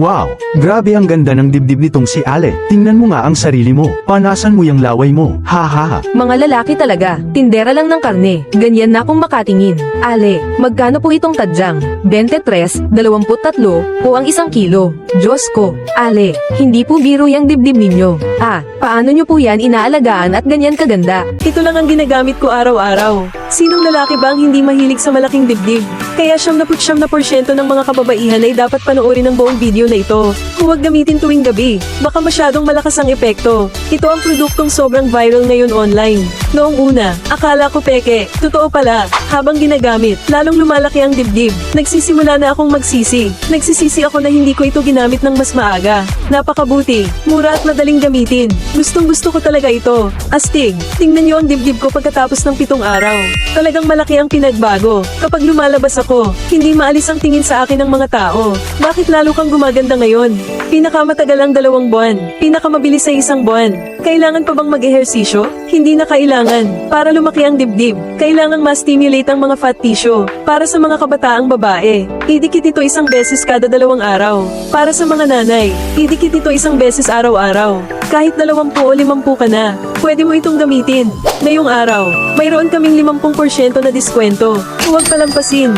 Wow, grabe ang ganda ng dibdib nitong si Ale. Tingnan mo nga ang sarili mo. Panasan mo yung laway mo. Ha ha ha. Mga lalaki talaga, tindera lang ng karne. Ganyan na akong makatingin. Ale, magkano po itong tadyang? 23, 23 o ang isang kilo? Diyos ko, Ale, hindi po biro yung dibdib ninyo. Ah, paano nyo po yan inaalagaan at ganyan kaganda? Ito lang ang ginagamit ko araw-araw. Sinong lalaki ba ang hindi mahilig sa malaking dibdib? Kaya siyam na putsyam na porsyento ng mga kababaihan ay dapat panoorin ang buong video na ito. Huwag gamitin tuwing gabi. Baka masyadong malakas ang epekto. Ito ang produktong sobrang viral ngayon online. Noong una, akala ko peke. Totoo pala, habang ginagamit, lalong lumalaki ang dibdib. Nagsisimula na akong magsisi. Nagsisisi ako na hindi ko ito ginamit ng mas maaga. Napakabuti, mura at madaling gamitin. Gustong gusto ko talaga ito. Astig, tingnan niyo ang dibdib ko pagkatapos ng pitong araw. Talagang malaki ang pinagbago. Kapag lumalabas ako, hindi maalis ang tingin sa akin ng mga tao. Bakit lalo kang gumaganda ngayon? Pinakamatagal ang dalawang buwan. Pinakamabilis sa isang buwan. Kailangan pa bang mag-ehersisyo? Hindi na kailangan. Para lumaki ang dibdib, kailangang ma-stimulate ang mga fat tissue. Para sa mga kabataang babae, idikit ito isang beses kada dalawang araw. Para sa mga nanay, idikit ito isang beses araw-araw. Kahit dalawampu o limampu ka na, pwede mo itong gamitin. Ngayong araw, mayroon kaming 50% na diskwento. Huwag palampasin.